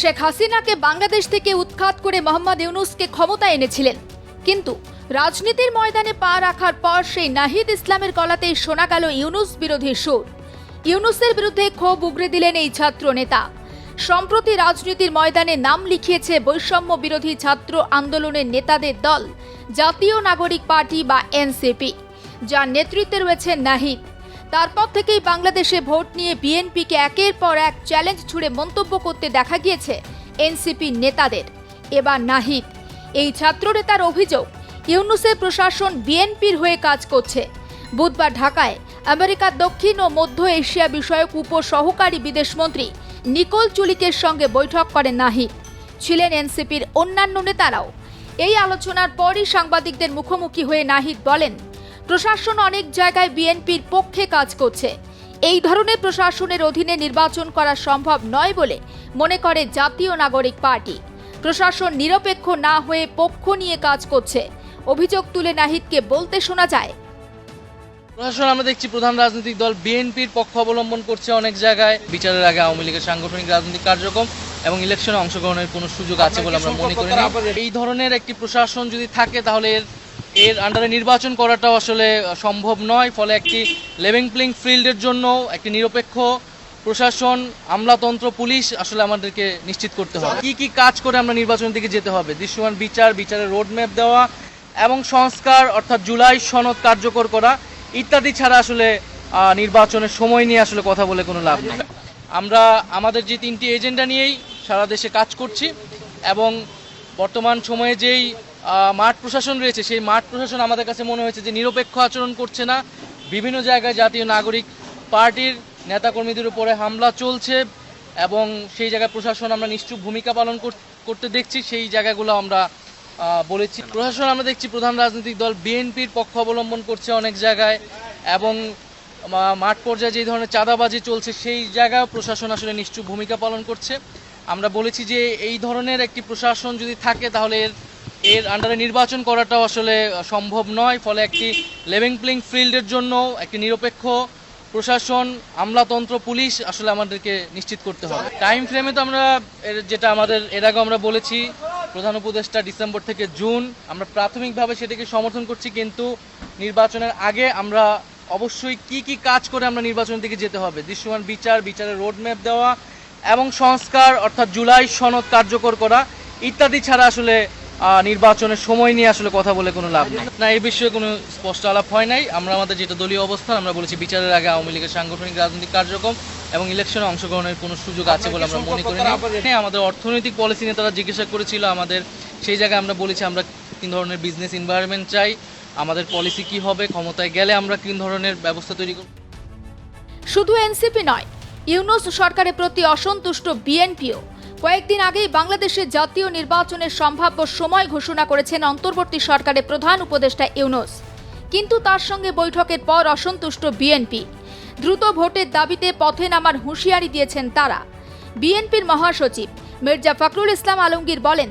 শেখ হাসিনাকে বাংলাদেশ থেকে উৎখাত করে মোহাম্মদ ইউনুসকে ক্ষমতা এনেছিলেন। কিন্তু রাজনীতির ময়দানে পা রাখার পর সেই নাহিদ ইসলামের গলাতেই শোনা গেল ইউনুস বিরোধী সুর। ইউনুসের বিরুদ্ধে ক্ষোভ উগরে দিলেন এই ছাত্র নেতা। সম্প্রতি রাজনীতির ময়দানে নাম লিখিয়েছে বৈষম্য বিরোধী ছাত্র আন্দোলনের নেতাদের দল, জাতীয় নাগরিক পার্টি বা এনসিপি, যার নেতৃত্বে রয়েছেন নাহিদ। তারপর থেকেই বাংলাদেশে ভোট নিয়ে বিএনপিকে একের পর এক চ্যালেঞ্জ ছুড়ে মন্তব্য করতে দেখা গিয়েছে এনসিপি নেতাদের। এবার নাহিদ, এই ছাত্রনেতার অভিযোগ, ইউনুসের প্রশাসন বিএনপির হয়ে কাজ করছে। বুধবার ঢাকায় আমেরিকার দক্ষিণ ও মধ্য এশিয়া বিষয়ক উপ সহকারী বিদেশমন্ত্রী নিকোল চুলিকের সঙ্গে বৈঠক করেন নাহিদ। ছিলেন এনসিপির অন্যান্য নেতারাও। এই আলোচনার পরই সাংবাদিকদের মুখোমুখি হয়ে নাহিদ বলেন প্রশাসন অনেক জায়গায় বিএনপির পক্ষে কাজ করছে। এই ধরনের প্রশাসনের অধীনে নির্বাচন করা সম্ভব নয় বলে মনে করে জাতীয় নাগরিক পার্টি। প্রশাসন নিরপেক্ষ না হয়ে পক্ষ নিয়ে কাজ করছে। অভিযোগ তুলে নাহিদকে বলতে শোনা যায়। প্রশাসন, আমরা দেখছি প্রধান রাজনৈতিক দল বিএনপির পক্ষ অবলম্বন করছে অনেক জায়গায়। বিচারের আগে আওয়ামী লীগের সাংগঠনিক রাজনৈতিক কার্যক্রম এবং ইলেকশনে অংশগ্রহণের কোনো সুযোগ আছে বলে আমরা মনে করি না। এই ধরনের একটি প্রশাসন যদি থাকে তাহলে এর এর আন্ডারে নির্বাচন করাটাও আসলে সম্ভব নয়, ফলে একটি লেভিং প্লেইং ফিল্ডের জন্য একটি নিরপেক্ষ প্রশাসন, আমলাতন্ত্র, পুলিশ আসলে আমাদেরকে নিশ্চিত করতে হবে। কি কি কাজ করে আমরা নির্বাচনের দিকে যেতে হবে? দৃশ্যমান বিচার, বিচারের রোডম্যাপ দেওয়া এবং সংস্কার, অর্থাৎ জুলাই সনদ কার্যকর করা ইত্যাদি ছাড়া আসলে নির্বাচনের সময় নিয়ে আসলে কথা বলে কোনো লাভ নেই। আমরা আমাদের যে তিনটি এজেন্ডা নিয়েই সারা দেশে কাজ করছি এবং বর্তমান সময়ে যেই মাঠ প্রশাসন রয়েছে, সেই মাঠ প্রশাসন আমাদের কাছে মনে হয়েছে যে নিরপেক্ষ আচরণ করছে না। বিভিন্ন জায়গায় জাতীয় নাগরিক পার্টির নেতাকর্মীদের উপরে হামলা চলছে এবং সেই জায়গায় প্রশাসন আমরা নিশ্চুপ ভূমিকা পালন করতে দেখছি, সেই জায়গাগুলো আমরা বলেছি। প্রশাসন আমরা দেখছি, প্রধান রাজনৈতিক দল বিএনপির পক্ষ অবলম্বন করছে অনেক জায়গায় এবং মাঠ পর্যায়ে যে ধরনের চাঁদাবাজি চলছে, সেই জায়গায় প্রশাসন আসলে নিশ্চুপ ভূমিকা পালন করছে। আমরা বলেছি যে এই ধরনের একটি প্রশাসন যদি থাকে, তাহলে এর এর আন্ডারে নির্বাচন করাটাও আসলে সম্ভব নয়, ফলে একটি লেভিং প্লেইং ফিল্ডের জন্য একটি নিরপেক্ষ প্রশাসন, আমলাতন্ত্র, পুলিশ আসলে আমাদেরকে নিশ্চিত করতে হবে। টাইম ফ্রেমে তো আমরা যেটা আমাদের, এর আগে আমরা বলেছি, প্রধান উপদেষ্টা ডিসেম্বর থেকে জুন, আমরা প্রাথমিকভাবে সেটাকে সমর্থন করছি, কিন্তু নির্বাচনের আগে আমরা অবশ্যই কি কি কাজ করে আমরা নির্বাচনের দিকে যেতে হবে? দৃশ্যমান বিচার, বিচারের রোডম্যাপ দেওয়া এবং সংস্কার, অর্থাৎ জুলাই সনদ কার্যকর করা ইত্যাদি ছাড়া আসলে নির্বাচনের সময় নিয়ে আসলে কথা বলে কোনো লাভ নেই। না এই বিষয়ে কোনো স্পষ্ট আলাপ হয় নাই। আমরা আমাদের যেটা দলীয় অবস্থান আমরা বলেছি বিচারের আগে আওয়ামী লীগের সাংগঠনিক রাজনৈতিক কার্যক্রম এবং ইলেকশনে অংশগ্রহণের কোনো সুযোগ আছে বলে আমরা মনে করি না হ্যাঁ, আমাদের অর্থনৈতিক পলিসি নিয়ে তারা জিজ্ঞাসা করেছিল আমাদের সেই জায়গায় আমরা বলেছি আমরা তিন ধরনের বিজনেস এনভায়রনমেন্ট চাই আমাদের পলিসি কি হবে ক্ষমতায় গেলে আমরা কোন ধরনের ব্যবস্থা তৈরি করব। শুধু এনসিপি নয় ইউনুস সরকারের প্রতি অসন্তুষ্ট বিএনপিও। কয়েকদিন আগেই বাংলাদেশের জাতীয় নির্বাচনের সম্ভাব্য সময় ঘোষণা করেছেন অন্তর্বর্তী সরকারের প্রধান উপদেষ্টা ইউনুস। কিন্তু তার সঙ্গে বৈঠকের পর অসন্তুষ্ট বিএনপি। দ্রুত ভোটের দাবিতে পথে নামার হুঁশিয়ারি দিয়েছেন তারা। বিএনপির মহাসচিব মির্জা ফখরুল ইসলাম আলমগীর বলেন,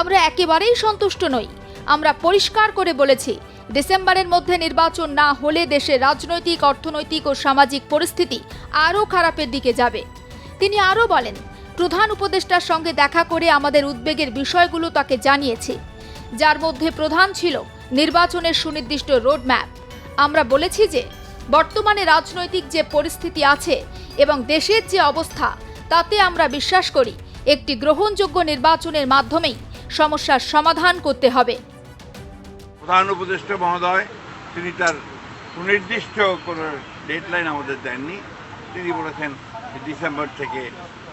আমরা একেবারেই সন্তুষ্ট নই। আমরা পরিষ্কার করে বলেছি, ডিসেম্বরের মধ্যে নির্বাচন না হলে দেশের রাজনৈতিক, অর্থনৈতিক ও সামাজিক পরিস্থিতি আরও খারাপের দিকে যাবে। তিনি আরও বলেন প্রধান উপদেষ্টার সঙ্গে দেখা করে আমাদের উদ্বেগের বিষয়গুলো তাকে জানিয়েছি। যার মধ্যে প্রধান ছিল নির্বাচনের সুনির্দিষ্ট রোডম্যাপ। আমরা বলেছি যে, বর্তমানে রাজনৈতিক যে পরিস্থিতি আছে এবং দেশের যে অবস্থা, তাতে আমরা বিশ্বাস করি একটি গ্রহণযোগ্য নির্বাচনের মাধ্যমেই সমস্যার সমাধান করতে হবে। প্রধান উপদেষ্টা মহোদয়, তিনি তার সুনির্দিষ্ট কোনো ডেডলাইন আমাদের দেননি। তিনি বলেছেন ডিসেম্বর থেকে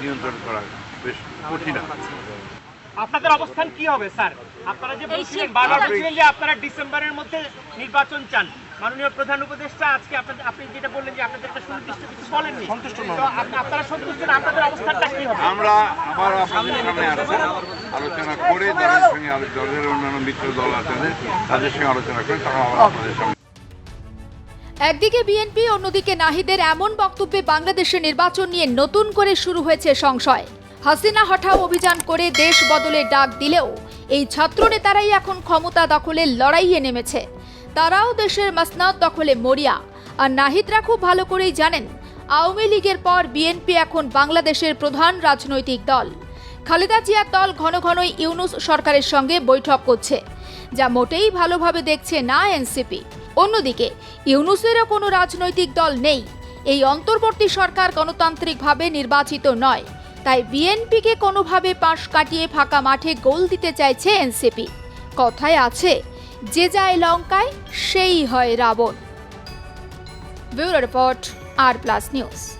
নিয়ন্ত্রণ করা বেশ কঠিন আপনাদের অবস্থান কি হবে স্যার? আপনারা যে বলছিলেন বারবার বলছিলেন যে আপনারা ডিসেম্বরের মধ্যে নির্বাচন চান। মাননীয় প্রধান উপদেষ্টা আজকে আপনাদের আপনি যেটা বললেন যে আপনাদের একটা সুনির্দিষ্ট কিছু বলেননি। সন্তুষ্ট তো আপনারা সন্তুষ্ট না? আপনাদের অবস্থানটা কি হবে? আমরা আবার আপনাদের সামনে আসব আলোচনা করে দলের সঙ্গে আলো- দলের অন্যান্য মিত্র দল আছে তাদের সঙ্গে আলোচনা করে আবার আপনাদের সামনে একদিকে বিএনপি, অন্যদিকে নাহিদের এমন বক্তব্যে বাংলাদেশে নির্বাচন নিয়ে নতুন করে শুরু হয়েছে সংশয়। হাসিনা হঠাও অভিযান করে দেশ বদলের ডাক দিলেও এই ছাত্র নেতারাই এখন ক্ষমতা দখলের লড়াইয়ে নেমেছে। তারাও দেশের মাসনাদ দখলে মরিয়া। আর নাহিদরা খুব ভালো করেই জানেন, আওয়ামী লীগের পর বিএনপি এখন বাংলাদেশের প্রধান রাজনৈতিক দল। খালেদা জিয়ার দল ঘন ঘনই ইউনুস সরকারের সঙ্গে বৈঠক করছে, যা মোটেই ভালোভাবে দেখছে না এনসিপি। অন্যদিকে, ইউনুসেরও কোনো রাজনৈতিক দল নেই। এই অন্তর্বর্তী সরকার গণতান্ত্রিকভাবে নির্বাচিত নয়। তাই বিএনপিকে কোনোভাবে পাশ কাটিয়ে ফাঁকা মাঠে গোল দিতে চাইছে এনসিপি। কথায় আছে, যে যায় লঙ্কায়, সেই হয় Ravan. Bureau report, R plus news.